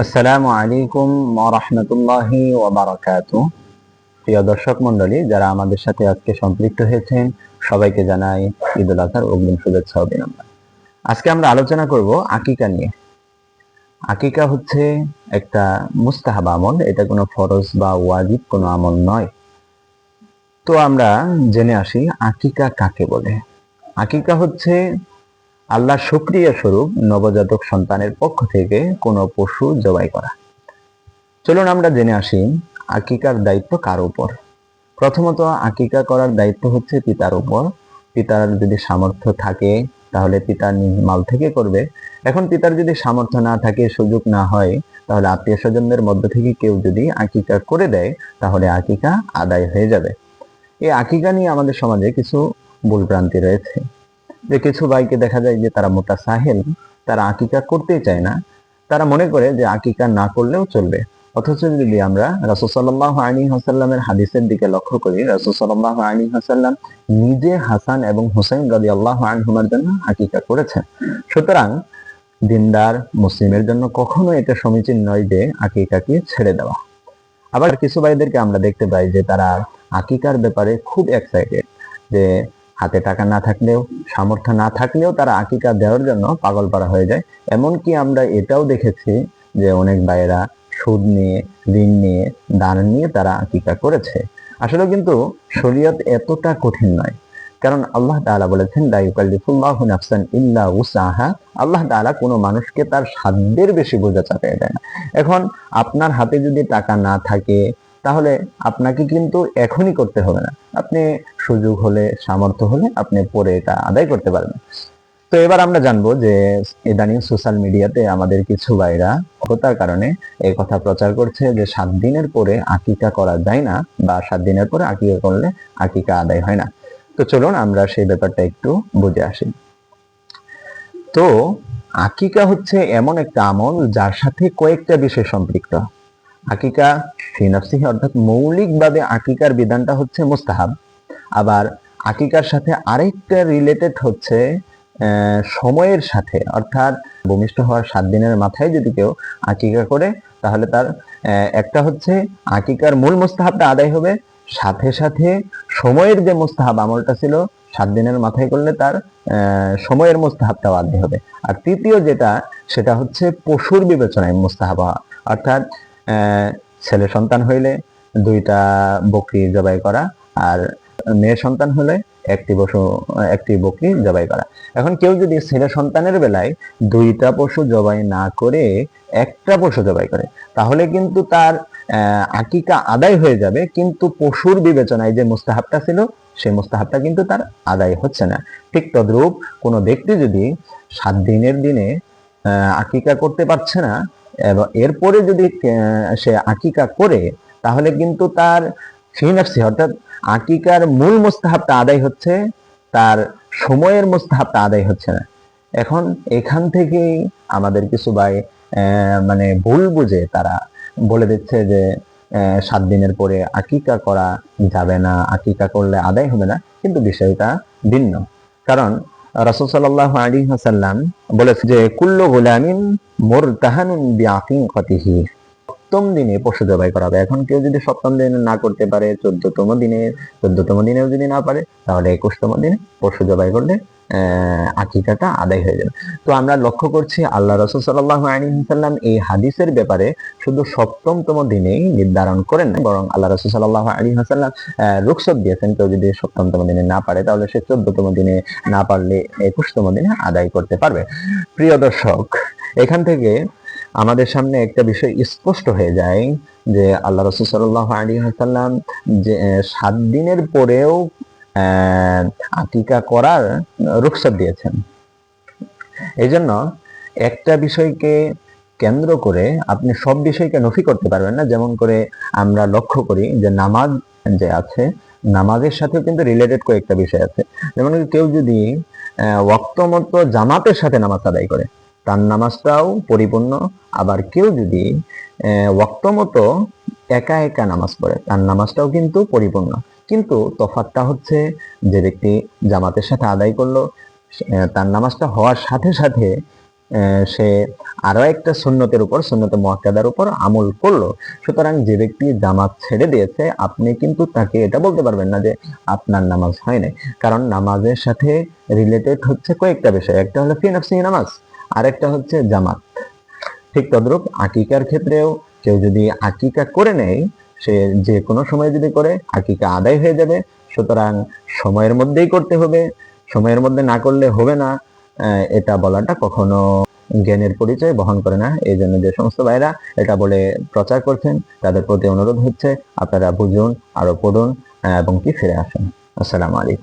আসসালামু আলাইকুম রহমতুল্লাহি ওবারাকাতু প্রিয় দর্শক মন্ডলী যারা আমাদের সাথে আজকে সম্পৃক্ত হয়েছেন, সবাইকে জানাই ঈদ উল আজহার অগ্রিম শুভেচ্ছা অভিনন্দন। আজকে আমরা আলোচনা করব আকিকা নিয়ে। আকিকা হচ্ছে একটা মুস্তাহাব আমল, এটা কোনো ফরজ বা ওয়াজিব কোনো আমল নয়। তো আমরা জেনে আসি আকিকা কাকে বলে। আকিকা হচ্ছে আল্লাহ শুক্রিয়া স্বরূপ নবজাতক সন্তানের পক্ষ থেকে কোনো পশু জবাই করা। চলুন আমরা জেনে আসি আকিকার দায়িত্ব কার উপর। প্রথমত আকিকা করার দায়িত্ব হচ্ছে পিতার উপর। পিতার যদি সামর্থ্য থাকে, তাহলে পিতা নিজ মাল থেকে করবে। এখন পিতার যদি সামর্থ্য না থাকে, সুযোগ না হয়, তাহলে আত্মীয় স্বজনদের মধ্য থেকে কেউ যদি আকিকা করে দেয়, তাহলে আকিকা আদায় হয়ে যাবে। এই আকিকা নিয়ে আমাদের সমাজে কিছু ভুলভ্রান্তি রয়েছে। যে কিছু ভাইকে দেখা যায় যে তারা মোটা সাহেল তারা আকিকা করতেই চায় না। তারা মনে করে যে আকিকা না করলেও চলবে। অথচ যদি আমরা রাসুসাল্লাহ আলী হাসাল্লামের হাদিসের দিকে লক্ষ্য করি রাসুসাল্লাহ আলী হাসাল্লাম নিজে হাসান এবং হুসাইন রাজি আল্লাহ আনহুমার জন্য আকিকা করেছেন। সুতরাং দিনদার মুসলিমের জন্য কখনো এটা সমীচীন নয় যে আকিকাকে ছেড়ে দেওয়া। আবার কিছু ভাইদেরকে আমরা দেখতে পাই যে তারা আকিকার ব্যাপারে খুব এক্সাইটেড যে হাতে টাকা না থাকলেও, সামর্থ্য না থাকলেও তারা আকিকা দেওয়ার জন্য পাগল পারা হয়ে যায়। এমনকি আমরা এটাও দেখেছি যে অনেক ভাইয়েরা সুদ নিয়ে, ঋণ নিয়ে, দান নিয়ে তারা আকিকা করেছে। আসলে কিন্তু শরীয়ত এতটা কঠিন নয়। কারণ আল্লাহ তাআলা বলেছেন দায়ুকাল্লিফুল্লাহু নাফসান ইল্লা উসাহা আল্লাহ তাআলা কোনো মানুষকে তার সাধ্যের বেশি বোঝা চাপিয়ে দেয় না। এখন আপনার হাতে যদি টাকা না থাকে তাহলে আপনাকে কিন্তু এখনই করতে হবে না। আপনি সুযোগ হলে, সামর্থ্য হলে আপনি পরে এটা আদায় করতে পারবেন। তো এবার আমরা জানব যে ইদানিং সোশ্যাল মিডিয়াতে আমাদের কিছু ভাইরা অজ্ঞতার কারণে এই কথা প্রচার করছে যে সাত দিনের পরে আকিকা করা যায় না বা সাত দিনের পরে আকিকা করলে আকিকা আদায় হয় না। তো চলুন আমরা সেই ব্যাপারটা একটু বুঝে আসি। তো আকিকা হচ্ছে এমন একটা আমল যার সাথে কয়েকটা বিষয় সম্পৃক্ত। আকিকা ফিনাফসিহি অর্থাৎ মৌলিকভাবে আকিকার বিধানটা হচ্ছে মুস্তাহাব। আবার আকিকার সাথে আরেকটা রিলেটেড হচ্ছে সময়ের সাথে। অর্থাৎ ভূমিষ্ঠ হওয়ার সাত দিনের মাথায় যদি কেউ আকিকা করে, তাহলে তার একটা হচ্ছে আকিকার মূল মুস্তাহাবটা আদায় হবে। সাথে সাথে সময়ের যে মুস্তাহাব আমলটা ছিল, সাত দিনের মাথায় করলে তার সময়ের মুস্তাহাবটাও আদায় হবে। আর তৃতীয় যেটা, সেটা হচ্ছে পশুর বিবেচনায় মুস্তাহাব হওয়া। অর্থাৎ ছেলে সন্তান হইলে দুইটা বকরি জবাই করা আর মেয়ে সন্তান হলে একটি পশু একটি বকরি জবাই করা। এখন কেউ যদি ছেলে সন্তানের বেলায় দুইটা পশু জবাই না করে একটা পশু জবাই করে, তাহলে কিন্তু তার আকিকা আদায় হয়ে যাবে। কিন্তু পশুর বিবেচনায় যে মুস্তাহাবটা ছিল, সেই মুস্তাহাবটা কিন্তু তার আদায় হচ্ছে না। ঠিক তদ্রূপ কোনো ব্যক্তি যদি সাত দিনের দিনে আকিকা করতে পারছে না এরপরে যদি সে আকিকা করে, তাহলে কিন্তু তার ফিনাফসি অর্থাৎ আকিকার মূল মুস্তাহাবটা আদায় হচ্ছে, তার সময়ের মুস্তাহাবটা আদায় হচ্ছে না। এখন এখান থেকেই আমাদের কিছু ভাই মানে ভুল বুঝে তারা বলে দিচ্ছে যে সাত দিনের পরে আকিকা করা যাবে না, আকিকা করলে আদায় হবে না। কিন্তু বিষয়টা ভিন্ন। কারণ রাসূল সাল্লাল্লাহু আলাইহি ওয়াসাল্লাম বলেছে যে, কুল্লু গুলামিন মুরতাহানুন বিআকিকাতিহি সপ্তম দিনে পশু জবাই করা হবে। এখন কেউ যদি সপ্তম দিনে না করতে পারে, চোদ্দতম দিনে, চোদ্দতম দিনেও যদি না পারে, তাহলে একুশতম দিনে পশু জবাই করলে আকিকাটা আদায় হয়ে যাবে। তো আমরা লক্ষ্য করছি আল্লাহ রসুল সাল্লাহ আলিহাল্লাম এই হাদিসের ব্যাপারে শুধু সপ্তমতম দিনেই নির্ধারণ করেন না বরং আল্লাহ রসুল সাল্লাহ আলী হাসাল্লাম রুকসত দিয়েছেন। কেউ যদি সপ্তমতম দিনে না পারে, তাহলে সে চোদ্দতম দিনে না পারলে একুশতম দিনে আদায় করতে পারবে। প্রিয় দর্শক এখান থেকে আমাদের সামনে একটা বিষয় স্পষ্ট হয়ে যায় যে আল্লাহ রসুল সাল্লাহ আলী হাসাল্লাম যে সাত দিনের পরেও আকিকা করার রুখসত দিয়েছেন। এই জন্য একটা বিষয়কে কেন্দ্র করে আপনি সব বিষয়কে নফি করতে পারবেন না। যেমন করে আমরা লক্ষ্য করি যে নামাজ যে আছে নামাজের সাথেও কিন্তু রিলেটেড কয়েকটা বিষয় আছে। যেমন কেউ যদি আহ, ওয়াক্ত মতো জামাতের সাথে নামাজ আদায় করে তার নামাজটাও পরিপূর্ণ। আবার কেউ যদি ওয়াক্ত মতো একা একা নামাজ পড়ে তার নামাজটাও কিন্তু পরিপূর্ণ। কিন্তু তফাৎটা হচ্ছে যে ব্যক্তি জামাতের সাথে আদায় করল তার নামাজটা হওয়ার সাথে সাথে সে আরও একটা সুন্নতের উপর, সুন্নতে মহাক্কাদার উপর আমল করল। সুতরাং যে ব্যক্তি জামাত ছেড়ে দিয়েছে, আপনি কিন্তু তাকে এটা বলতে পারবেন না যে আপনার নামাজ হয় নাই কারণ নামাজের সাথে রিলেটেড হচ্ছে কয়েকটা বিষয়। একটা হলো ফি নাফসি নামাজ। আরেকটা হচ্ছে জামাত। ঠিক তদ্রূপ আকিকার ক্ষেত্রেও কেউ যদি আকিকা করে নেয়, সে যে কোনো সময় যদি করে, আকিকা আদায় হয়ে যাবে। সুতরাং সময়ের মধ্যেই করতে হবে। সময়ের মধ্যে না করলে হবে না। এটা বলাটা কখনো জ্ঞানের পরিচয় বহন করে না। এই জন্য যে সমস্ত ভাইরা এটা বলে প্রচার করছেন, তাদের প্রতি অনুরোধ হচ্ছে, আপনারা বুঝুন, আরও পড়ুন এবং কি ফিরে আসুন। আসসালামু আলাইকুম।